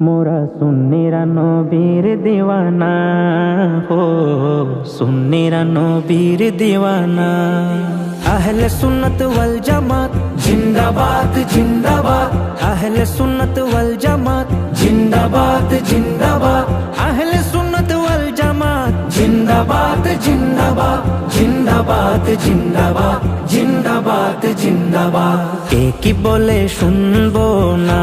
মোরা সুন্নিরা নবীর দিওয়ানা হো সুন্নিরা নবীর দিওয়ানা আহলে সুন্নত ওয়াল জামাত জিন্দাবাদ জিন্দাবাদ আহলে সুন্নত ওয়াল জামাত জিন্দাবাদ জিন্দাবাদ আহলে সুন্নত ওয়াল জামাত জিন্দাবাদ জিন্দাবাদ জিন্দাবাদ জিন্দাবাদ জিন্দাবাদ জিন্দাবাদ কে কি বলে শুনবো না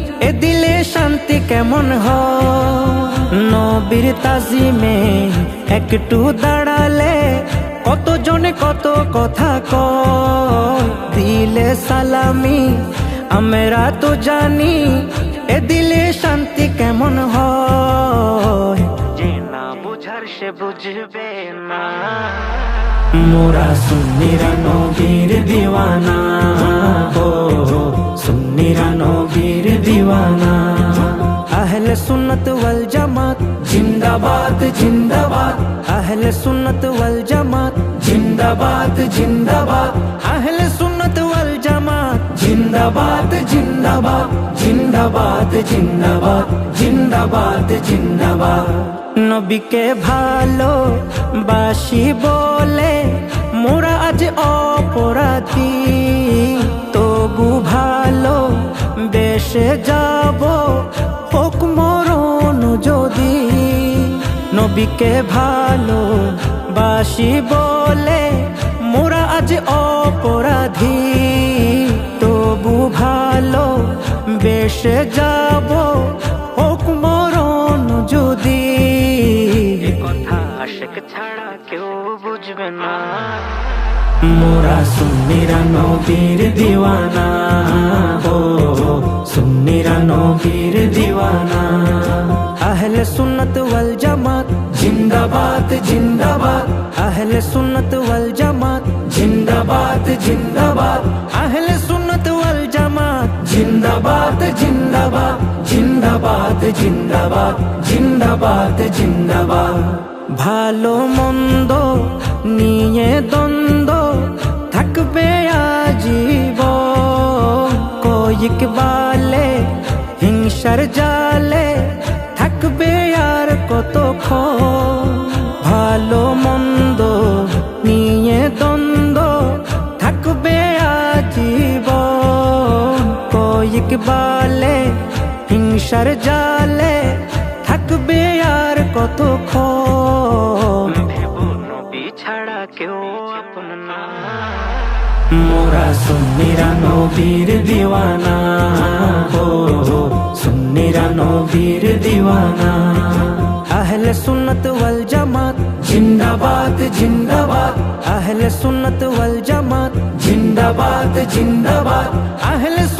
কেমন হয় নবীর তাজিমে একটু দাঁড়ালে কত জনে কত কথা ক দিলে সালামি, আমরা তো জানি, এ দিলে শান্তি কেমন না বুঝার সে বুঝবে না। মোরা সুন্নিরা সুন্নত ওয়াল জামাত জিন্দাবাদ জিন্দাবাদ আহলে সুন্নত ওয়াল জামাত জিন্দাবাদ জিন্দাবাদ আহলে সুন্নত ওয়াল জামাত জিন্দাবাদ জিন্দাবাদ জিন্দাবাদ জিন্দাবাদ জিন্দাবাদ জিন্দাবাদ নবীকে ভালো বাসি বলে মোরা আজ অপরাধী তবু ভালো বেশে যাব নবীকে ভালো বাসি বলে মোরা আজ অপরাধী। তবু ভালো বেশে যাব হোক মরণ যদি। কথা আশেক ছাড়া কেউ বুঝবে না। মোরা সুন্নিরা নবীর দিওয়ানা ও সুন্নিরা নবীর দিওয়ানা। আহলে সুন্নত ওয়াল জামাত জিন্দাবাদ জিন্দাবাদ আহলে সুন্নত ওয়াল জামাত জিন্দাবাদ জিন্দাবাদ আহলে সুন্নত ওয়াল জামাত জিন্দাবাদ জিন্দাবাদ জিন্দাবাদ জিন্দাবাদ জিন্দাবাদ জিন্দাবাদ ভালো মন্দ নিয়ে দ্বন্দ্ব থাকবে আজীব কয়েক বালে হিংসার জালে কয়েক বালে হিংসার জালে থাকবে আর কতক্ষণ ছাড়া কেউ আপন না মোরা সুন্নিরা নবীর দিওয়ানা ও সুন্নিরা নবীর দিওয়ানা আহলে সুন্নত ওয়াল জামাত জিন্দাবাদ জিন্দাবাদ আহলে সুন্নত ওয়াল জামাত জিন্দাবাদ জিন্দাবাদ আহলে সুন্নত ওয়াল জামাত